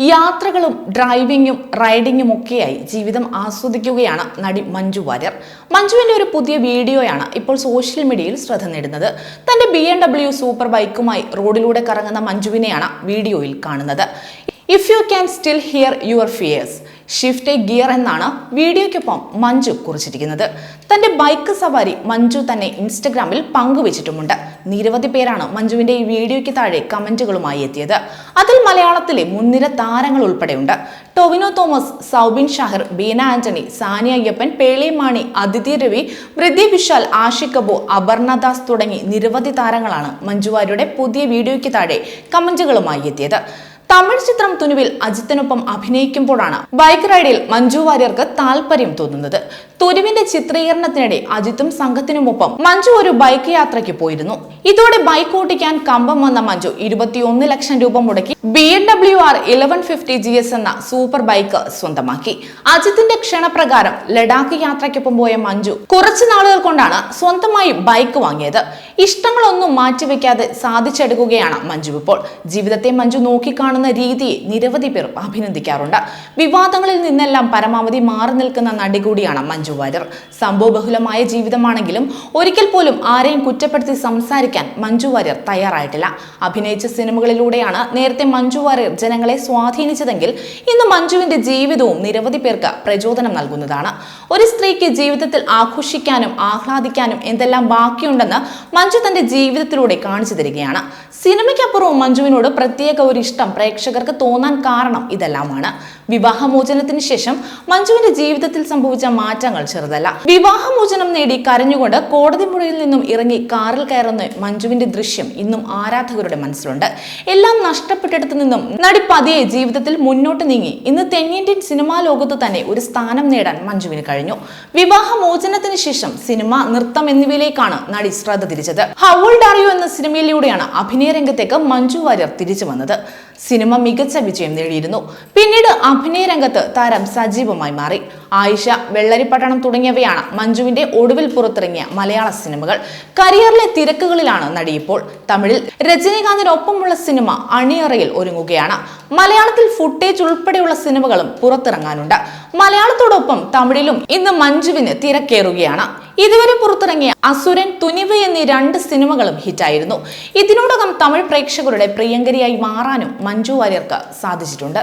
യാത്രകളും ഡ്രൈവിങ്ങും റൈഡിങ്ങും ഒക്കെയായി ജീവിതം ആസ്വദിക്കുകയാണ് നടി മഞ്ജു വാര്യർ. മഞ്ജുവിന്റെ ഒരു പുതിയ വീഡിയോയാണ് ഇപ്പോൾ സോഷ്യൽ മീഡിയയിൽ ശ്രദ്ധ നേടുന്നത്. തന്റെ ബി എം ഡബ്ല്യു സൂപ്പർ ബൈക്കുമായി റോഡിലൂടെ കറങ്ങുന്ന മഞ്ജുവിനെയാണ് വീഡിയോയിൽ കാണുന്നത്. If you can still hear your fears shift a gear എന്നാണ് വീഡിയോയ്ക്കൊപ്പം മഞ്ജു കുറിച്ചിരിക്കുന്നത്. തന്റെ ബൈക്ക് സവാരി മഞ്ജു തന്നെ ഇൻസ്റ്റഗ്രാമിൽ പങ്കുവച്ചിട്ടുമുണ്ട്. നിരവധി പേരാണ് മഞ്ജുവിന്റെ ഈ വീഡിയോയ്ക്ക് താഴെ കമന്റുകളുമായി എത്തിയത്. അതിൽ മലയാളത്തിലെ മുൻനിര താരങ്ങൾ ഉൾപ്പെടെയുണ്ട്. ടൊവിനോ തോമസ് സൗബിൻ ഷാഹിർ ബീന ആന്റണി സാനിയ അയ്യപ്പൻ പേളി അതിഥി രവി വൃദ്ധി വിശാൽ ആഷിക് കപൂർ അപർണ ദാസ് തുടങ്ങി നിരവധി താരങ്ങളാണ് മഞ്ജു വാര്യരുടെ പുതിയ വീഡിയോയ്ക്ക് താഴെ കമന്റുകളുമായി എത്തിയത്. തമിഴ് ചിത്രം തുനുവിൽ അജിത്തിനൊപ്പം അഭിനയിക്കുമ്പോഴാണ് ബൈക്ക് റൈഡിൽ മഞ്ജു വാര്യർക്ക് താല്പര്യം തോന്നുന്നത്. തുനുവിന്റെ ചിത്രീകരണത്തിനിടെ അജിത്തും സംഘത്തിനുമൊപ്പം മഞ്ജു ഒരു ബൈക്ക് യാത്രയ്ക്ക് പോയിരുന്നു. ഇതോടെ ബൈക്ക് ഓടിക്കാൻ കമ്പം വന്ന മഞ്ജു ഇരുപത്തിയൊന്ന് ലക്ഷം രൂപ മുടക്കി B M W R eleven fifty G S എന്ന സൂപ്പർ ബൈക്ക് സ്വന്തമാക്കി. അജിത്തിന്റെ ക്ഷണപ്രകാരം ലഡാക്ക് യാത്രയ്ക്കൊപ്പം പോയ മഞ്ജു കുറച്ചു നാളുകൾ കൊണ്ടാണ് സ്വന്തമായി ബൈക്ക് വാങ്ങിയത്. ഇഷ്ടങ്ങളൊന്നും മാറ്റിവെക്കാതെ സാധിച്ചെടുക്കുകയാണ് മഞ്ജു ഇപ്പോൾ. ജീവിതത്തെ മഞ്ജു നോക്കിക്കാണുന്ന രീതിയെ നിരവധി പേർ അഭിനന്ദിക്കാറുണ്ട്. വിവാദങ്ങളിൽ നിന്നെല്ലാം പരമാവധി മാറി നിൽക്കുന്ന നടി കൂടിയാണ് മഞ്ജു. വാര്യർ സംഭവബഹുലമായ ജീവിതമാണെങ്കിലും ഒരിക്കൽ പോലും ആരെയും കുറ്റപ്പെടുത്തി സംസാരിക്കാൻ മഞ്ജു വാര്യർ തയ്യാറായിട്ടില്ല. അഭിനയിച്ച സിനിമകളിലൂടെയാണ് നേരത്തെ മഞ്ജു വാര്യർ ജനങ്ങളെ സ്വാധീനിച്ചതെങ്കിൽ ഇന്ന് മഞ്ജുവിന്റെ ജീവിതവും നിരവധി പേർക്ക് പ്രചോദനം നൽകുന്നതാണ്. ഒരു സ്ത്രീക്ക് ജീവിതത്തിൽ ആഘോഷിക്കാനും ആഹ്ലാദിക്കാനും എന്തെല്ലാം ബാക്കിയുണ്ടെന്ന് മഞ്ജു തന്റെ ജീവിതത്തിലൂടെ കാണിച്ചു തരികയാണ്. സിനിമയ്ക്കപ്പുറവും മഞ്ജുവിനോട് പ്രത്യേക ഒരു ഇഷ്ടം പ്രേക്ഷകർക്ക് തോന്നാൻ കാരണം ഇതെല്ലാമാണ്. വിവാഹമോചനത്തിന് ശേഷം മഞ്ജുവിന്റെ ജീവിതത്തിൽ സംഭവിച്ച മാറ്റങ്ങൾ ചെറുതല്ല. വിവാഹമോചനം നേടി കരഞ്ഞുകൊണ്ട് കോടതി മുറിയിൽ നിന്നും ഇറങ്ങി കാറിൽ കയറുന്ന മഞ്ജുവിന്റെ ദൃശ്യം ഇന്നും ആരാധകരുടെ മനസ്സിലുണ്ട്. എല്ലാം നഷ്ടപ്പെട്ടിടത്തു നിന്നും നടി പതിയെ ജീവിതത്തിൽ മുന്നോട്ട് നീങ്ങി. ഇന്ന് തെന്നിന്ത്യൻ സിനിമാ ലോകത്ത് തന്നെ ഒരു സ്ഥാനം നേടാൻ മഞ്ജുവിന് കഴിഞ്ഞു. വിവാഹമോചനത്തിന് ശേഷം സിനിമ നൃത്തം എന്നിവയിലേക്കാണ് നടി ശ്രദ്ധ തിരിച്ചത്. ഹൗൾഡ് അറിയൂ എന്ന സിനിമയിലൂടെയാണ് അഭിനയ രംഗത്തേക്ക് മഞ്ജു വാര്യർ തിരിച്ചു വന്നത്. സിനിമ മികച്ച വിജയം നേടിയിരുന്നു. പിന്നീട് അഭിനയ രംഗത്ത് താരം സജീവമായി മാറി. ആയിഷ വെള്ളരിപ്പട്ടണം തുടങ്ങിയവയാണ് മഞ്ജുവിന്റെ ഒടുവിൽ പുറത്തിറങ്ങിയ മലയാള സിനിമകൾ. കരിയറിലെ തിരക്കുകളിലാണ് നടി ഇപ്പോൾ. തമിഴിൽ രജനീകാന്തിനൊപ്പമുള്ള സിനിമ അണിയറയിൽ ഒരുങ്ങുകയാണ്. മലയാളത്തിൽ ഫുട്ടേജ് ഉൾപ്പെടെയുള്ള സിനിമകളും പുറത്തിറങ്ങാനുണ്ട്. മലയാളത്തോടൊപ്പം തമിഴിലും ഇന്ന് മഞ്ജുവിന് തിരക്കേറുകയാണ്. ഇതുവരെ പുറത്തിറങ്ങിയ അസുരൻ തുനിവ് എന്നീ രണ്ട് സിനിമകളും ഹിറ്റായിരുന്നു. ഇതിനോടകം തമിഴ് പ്രേക്ഷകരുടെ പ്രിയങ്കരിയായി മാറാനും മഞ്ജു വാര്യർക്ക് സാധിച്ചിട്ടുണ്ട്.